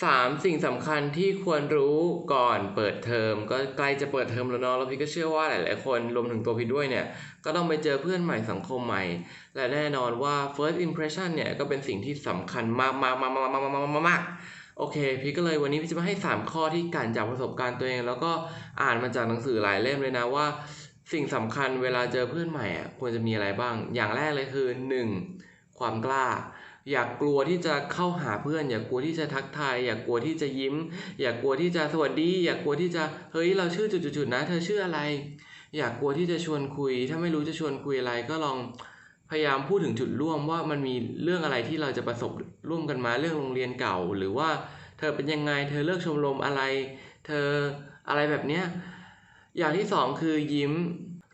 สามสิ่งสำคัญที่ควรรู้ก่อนเปิดเทอมก็ใกล้จะเปิดเทอมแล้วเนาะแล้วพี่ก็เชื่อว่าหลาย ๆ คนรวมถึงตัวพี่ด้วยเนี่ย ก็ต้องไปเจอเพื่อนใหม่สังคมใหม่ และแน่นอนว่า first impression เนี่ย ก็เป็นสิ่งที่สำคัญมากมากมากมากมากมากมากโอเค พี่ก็เลยวันนี้พี่จะมาให้ 3 ข้อที่กันจากประสบการณ์ตัวเอง แล้วก็อ่านมาจากหนังสือหลายเล่มเลยนะว่า สิ่งสำคัญเวลาเจอเพื่อนใหม่อะควรจะมีอะไรบ้าง อย่างแรกเลยคือ 1. ความกล้า อย่ากกลัวที่จะเข้าหาเพื่อน อย่ากกลัวที่จะทักทาย อย่ากกลัวที่จะยิ้ม อย่ากกลัวที่จะสวัสดี อย่ากกลัวที่จะเฮ้ยเราชื่อจุดๆนะ เธอชื่ออะไร อย่ากกลัวที่จะชวนคุย ถ้าไม่รู้จะชวนคุยอะไรก็ลองพยายามพูดถึงจุดร่วมว่ามันมีเรื่องอะไรที่เราจะประสบร่วมกันมาเรื่องโรงเรียนเก่า หรือว่าเธอเป็นยังไง เธอเลิกชมรมอะไร เธออะไรแบบเนี้ยอย่างที่สองคือยิ้ม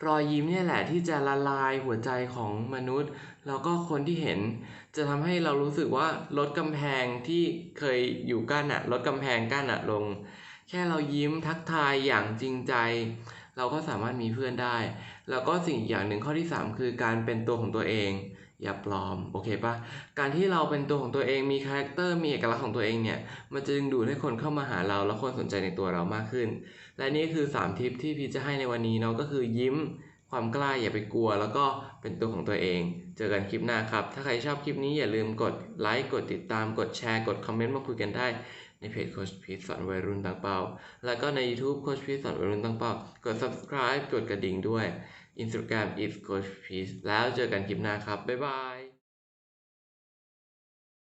รอยยิ้มเนี่ยแหละที่จะละลายหัวใจของมนุษย์ แล้วก็คนที่เห็น จะทำให้เรารู้สึกว่าลดกำแพงที่เคยอยู่กั้นอะลดกำแพงกั้นอะลง แค่เรายิ้มทักทายอย่างจริงใจ เราก็สามารถมีเพื่อนได้ แล้วก็สิ่งอีกอย่างหนึ่งข้อที่ 3 คือการเป็นตัวของตัวเอง อย่าปลอม โอเคปะการที่เราเป็นตัวของตัวเองมีคาแรคเตอร์มีเอกลักษณ์ของตัวเองเนี่ย มันจะดึงดูดให้คนเข้ามาหาเรา แล้วคนสนใจในตัวเรามากขึ้น และนี่คือ 3 ทิปที่พี่จะให้ในวันนี้เนาะก็คือยิ้มความกล้าอย่าไปกลัว แล้วก็เป็นตัวของตัวเอง เจอกันคลิปหน้าครับ ถ้าใครชอบคลิปนี้อย่าลืมกดไลค์กดติดตามกดแชร์กดคอมเมนต์มาคุยกันได้ในเพจโคชพีชสอนวัยรุ่นตั้งเป้า แล้วก็ใน YouTube โคชพีชสอนวัยรุ่นตั้งเป้ากด subscribe กดกระดิ่งด้วย Instagram is coach peace แล้วเจอกันคลิปหน้าครับ บ๊ายบาย